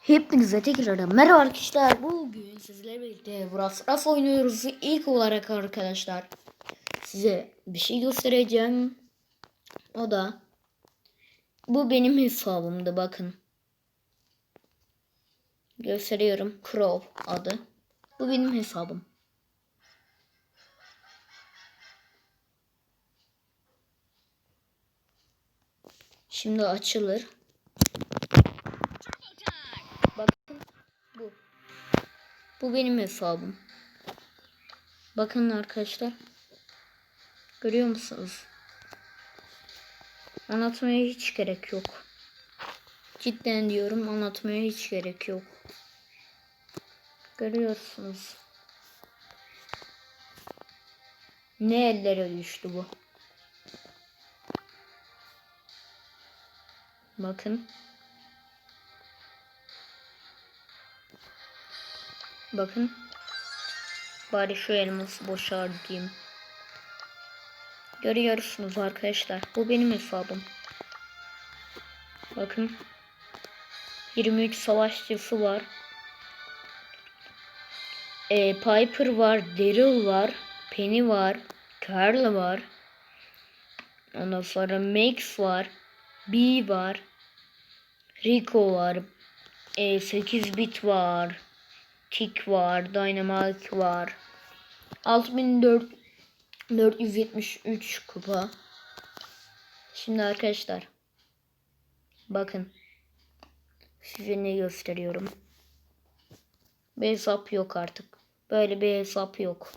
Hepinize tekrardan merhaba arkadaşlar. Bugün sizlerle birlikte Brawl Stars oynuyoruz. İlk olarak arkadaşlar size bir şey göstereceğim. O da bu benim hesabımdı bakın. Gösteriyorum. Crow adı. Bu benim hesabım. Şimdi açılır. Bakın bu. Bu benim hesabım. Bakın arkadaşlar. Görüyor musunuz? Anlatmaya hiç gerek yok. Cidden diyorum anlatmaya hiç gerek yok. Görüyorsunuz. Ne ellere düştü bu. Bakın. Bakın. Bari şu elması boşa harcayayım. Görüyorsunuz arkadaşlar. Bu benim hesabım. Bakın. 23 savaşçısı var. Ee, Piper var. Daryl var. Penny var. Carl var. Ondan sonra Max var. B var. Rico var. E, 8 bit var. Tick var. Dynamite var. 6473 kupa. Şimdi arkadaşlar. Bakın. Size ne gösteriyorum. Bir hesap yok artık. Böyle bir hesap yok.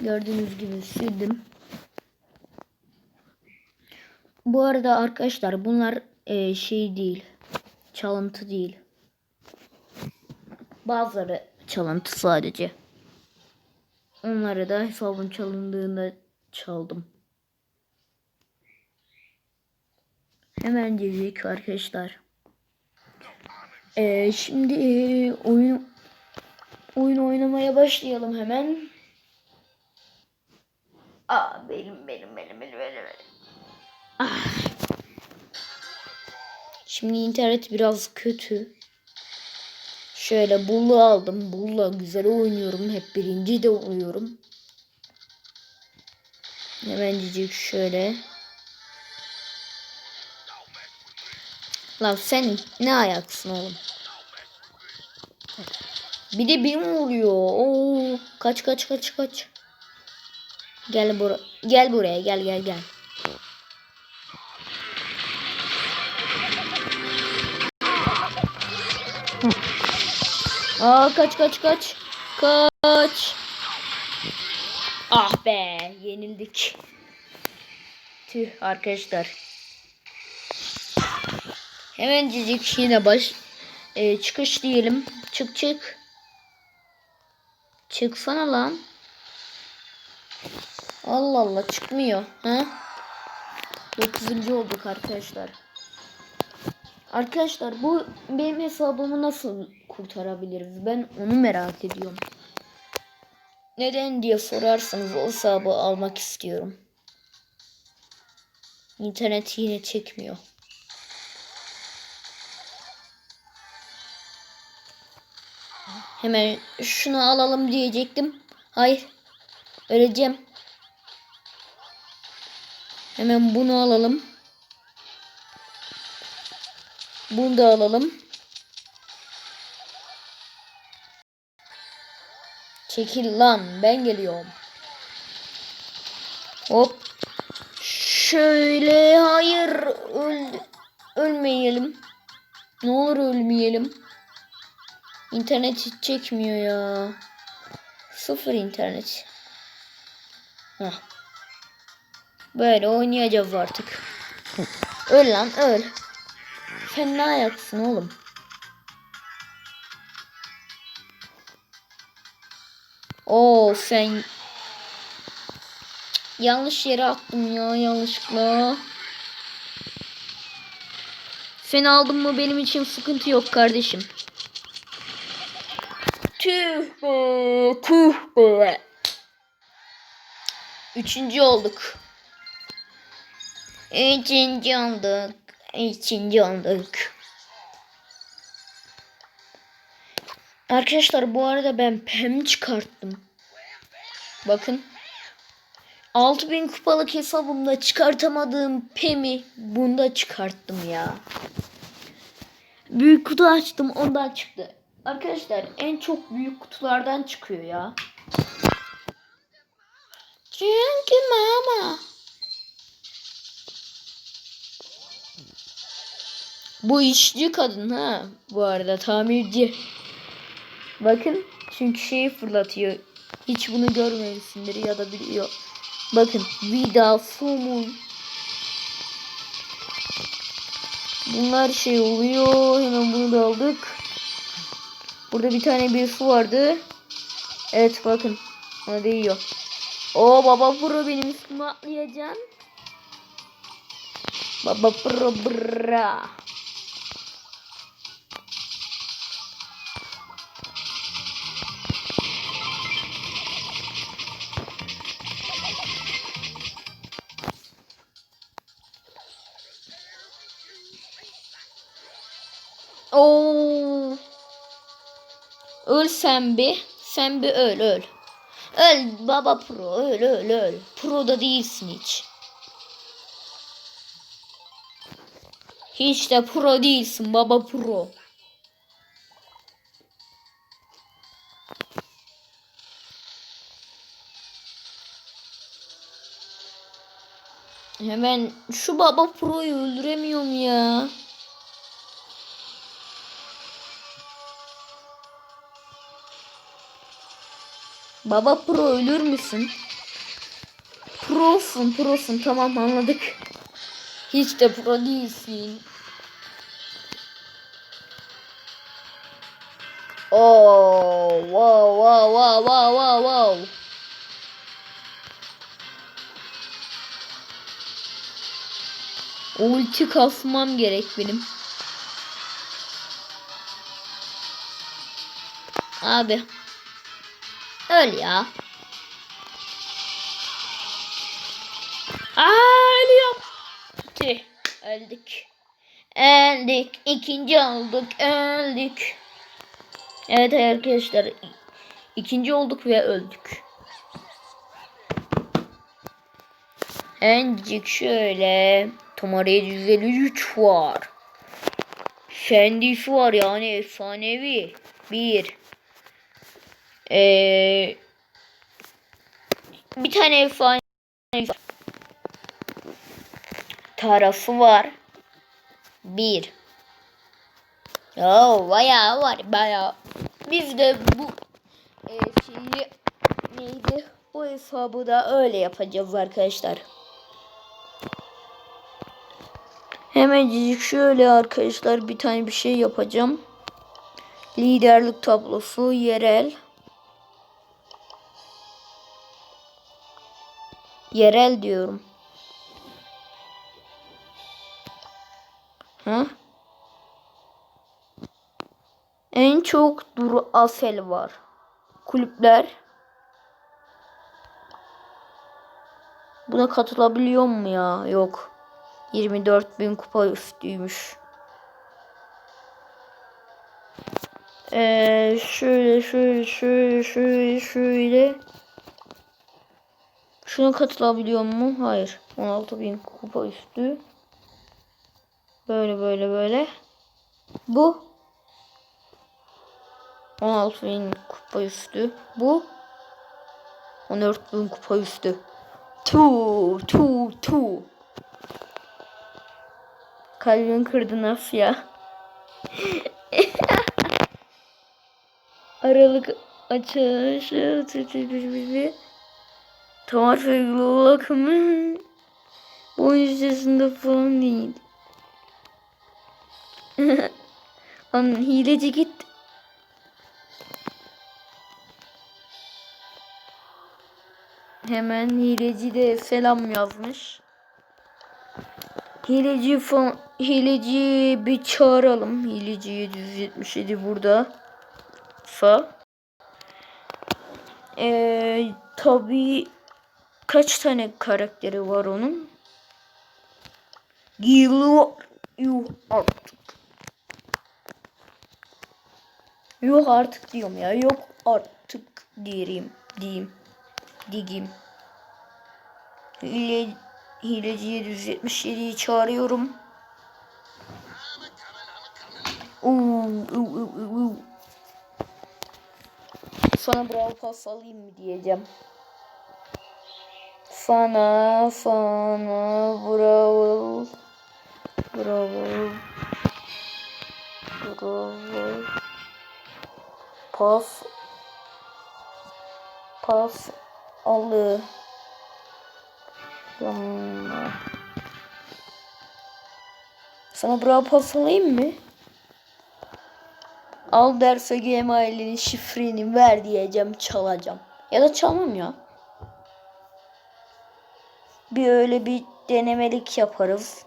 Gördüğünüz gibi sildim. Bu arada arkadaşlar bunlar e, şey değil. Çalıntı değil. Bazıları çalıntı sadece. Onları da hesabın çalındığında çaldım. Hemen dedik arkadaşlar. E, şimdi e, oyun oyun oynamaya başlayalım hemen. Aa benim benim benim benim. benim. Ah. Şimdi internet biraz kötü. Şöyle bullu aldım. Bulla güzel oynuyorum. Hep birinci de oluyorum. Hemencik şöyle. Lan sen ne ayaksın oğlum? Bir de bir mi oluyor? Oo, kaç kaç kaç kaç. Gel bura gel buraya gel gel gel. Aa kaç kaç kaç. Kaç. Ah be yenildik. Tüh arkadaşlar. Hemen cicik yine baş e, çıkış diyelim. Çık çık. Çıksana lan. Allah Allah çıkmıyor. Ha? 9. olduk arkadaşlar. Arkadaşlar bu benim hesabımı nasıl kurtarabiliriz? Ben onu merak ediyorum. Neden diye sorarsanız o hesabı almak istiyorum. İnternet yine çekmiyor. Hemen şunu alalım diyecektim. Hayır. Öleceğim. Hemen bunu alalım. Bunu da alalım. Çekil lan ben geliyorum. Hop. Şöyle hayır öl ölmeyelim. Ne olur ölmeyelim. İnternet hiç çekmiyor ya. Sıfır internet. Heh. Böyle oynayacağız artık. Öl lan öl. Sen ne ayaksın oğlum? Oo sen yanlış yere attım ya yanlışlıkla. Seni aldım mı benim için sıkıntı yok kardeşim. Tüh be, tüh be. Üçüncü olduk. Üçüncü olduk. İkinci olduk. Arkadaşlar bu arada ben pem çıkarttım. Bakın. 6000 kupalık hesabımda çıkartamadığım pemi bunda çıkarttım ya. Büyük kutu açtım ondan çıktı. Arkadaşlar en çok büyük kutulardan çıkıyor ya. Çünkü mama. Bu işçi kadın ha. Bu arada tamirci. Bakın çünkü şeyi fırlatıyor. Hiç bunu görmemişsindir ya da biliyor. Bakın vida sumun. Bunlar şey oluyor. Hemen bunu da aldık. Burada bir tane bir su vardı. Evet bakın. Ona değiyor. O baba pro benim üstüme atlayacaksın. Baba pro bra. Öl sen bir. Sen bir öl öl. Öl baba pro öl öl öl. Pro da değilsin hiç. Hiç de pro değilsin baba pro. Hemen şu baba pro'yu öldüremiyorum ya. Baba pro ölür müsün? Prosun prosun tamam anladık. Hiç de pro değilsin. Oh, wow, wow, wow, wow, wow, wow. Ulti kasmam gerek benim. Abi. Öl. Aa, ölüyorum. Tüh, öldük. Öldük. İkinci olduk. Öldük. Evet arkadaşlar. ikinci olduk ve öldük. Hencik şöyle. Tomaraya 153 var. Fendisi var yani efsanevi. Bir. Ee, bir tane efsane tarafı var. Bir. Oo, bayağı var bayağı. Biz de bu e, şeyi neydi? Bu hesabı da öyle yapacağız arkadaşlar. Hemencik şöyle arkadaşlar bir tane bir şey yapacağım. Liderlik tablosu yerel. Yerel diyorum. Ha? En çok Duru Asel var. Kulüpler. Buna katılabiliyor mu ya? Yok. 24 bin kupa üstüymüş. Ee, şöyle şöyle şöyle şöyle şöyle. Şuna katılabiliyor mu? Hayır. 16 bin kupa üstü. Böyle böyle böyle. Bu 16 bin kupa üstü. Bu 14 bin kupa üstü. Tu tu tu. Kalbini kırdı nasıl ya? Aralık bizi. Tamam olarak mı? Bu yüzdesinde falan değil. Lan hileci git. Hemen hileci de selam yazmış. Hileci falan hileci bir çağıralım. Hileci 777 burada. Fa. Ee, tabii kaç tane karakteri var onun? Yuh artık. Yok artık diyorum ya. Yok artık diyeyim. Diyeyim. Digim. Hile, hileci 777'yi çağırıyorum. Sana bravo pas alayım mı diyeceğim. Sana, sana bravo. Bravo. Bravo. Pas. Pas. Alı. Sana bravo pas alayım mı? Al derse Gmail'in şifreni ver diyeceğim çalacağım. Ya da çalmam ya. Bir öyle bir denemelik yaparız.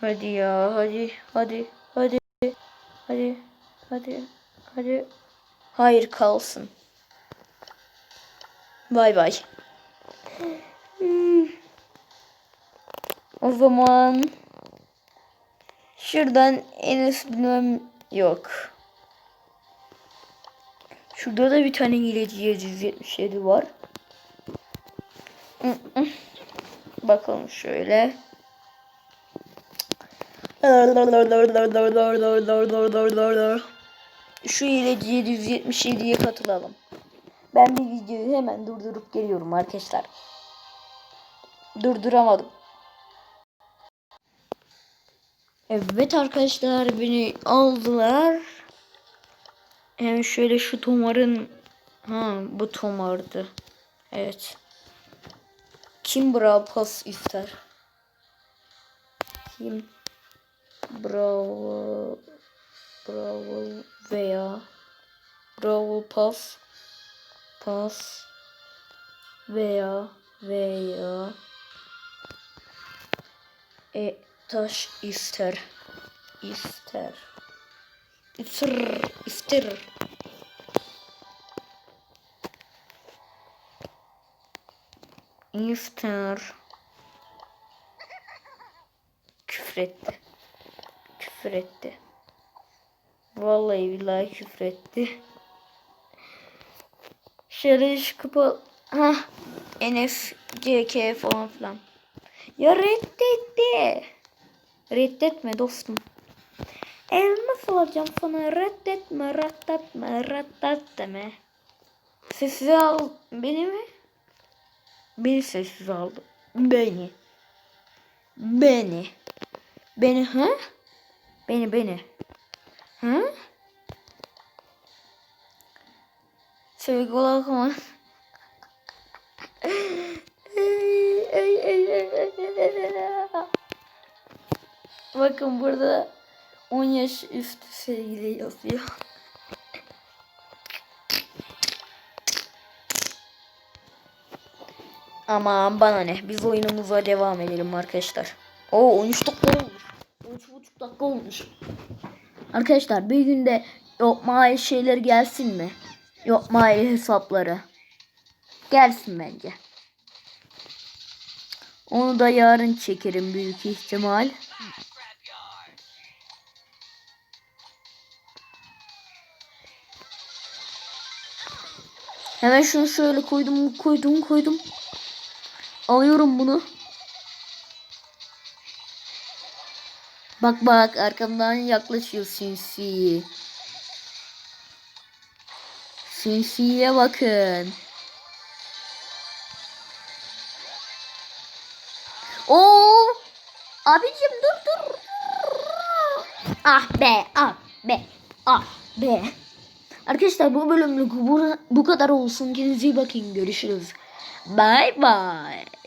Hadi ya hadi hadi hadi hadi hadi hadi. Hayır kalsın. Bay bay. Hmm. O zaman şuradan Enes bilmem yok. Şurada da bir tane hileci 777 var. Bakalım şöyle. Şu hileci 777'ye katılalım. Ben bir videoyu hemen durdurup geliyorum arkadaşlar. Durduramadım. Evet arkadaşlar beni aldılar. Hem şöyle şu tomarın ha bu tomardı. Evet. Kim bravo pas ister? Kim bravo bravo veya bravo pas pas veya veya e taş ister ister ister ister ister küfretti. Küfretti. Vallahi billahi küfretti. Şöyle çıkıp ha Enes CK falan filan. Ya reddetti. Reddetme dostum Elmas alacağım sana reddetme reddetme reddetme Sessiz al beni mi? Beni sessiz aldı. Beni. Beni. Beni ha? Beni beni. Ha? Sevgi olarak ama. Bakın burada 10 yaş üstü sevgili yazıyor. Aman bana ne. Biz oyunumuza devam edelim arkadaşlar. Oo 13 dakika olmuş. 13,5 dakika olmuş. Arkadaşlar bir günde yok mail şeyleri gelsin mi? Yok mail hesapları. Gelsin bence. Onu da yarın çekerim büyük ihtimal. Hemen şunu şöyle koydum koydum koydum. Alıyorum bunu. Bak bak arkamdan yaklaşıyor sinsi. Sinsiye bakın. Oo! Abicim dur dur. Ah be, ah be, ah be. Arkadaşlar bu bölümlük bu, bu kadar olsun. Kendinize iyi bakın. Görüşürüz. Bye bye.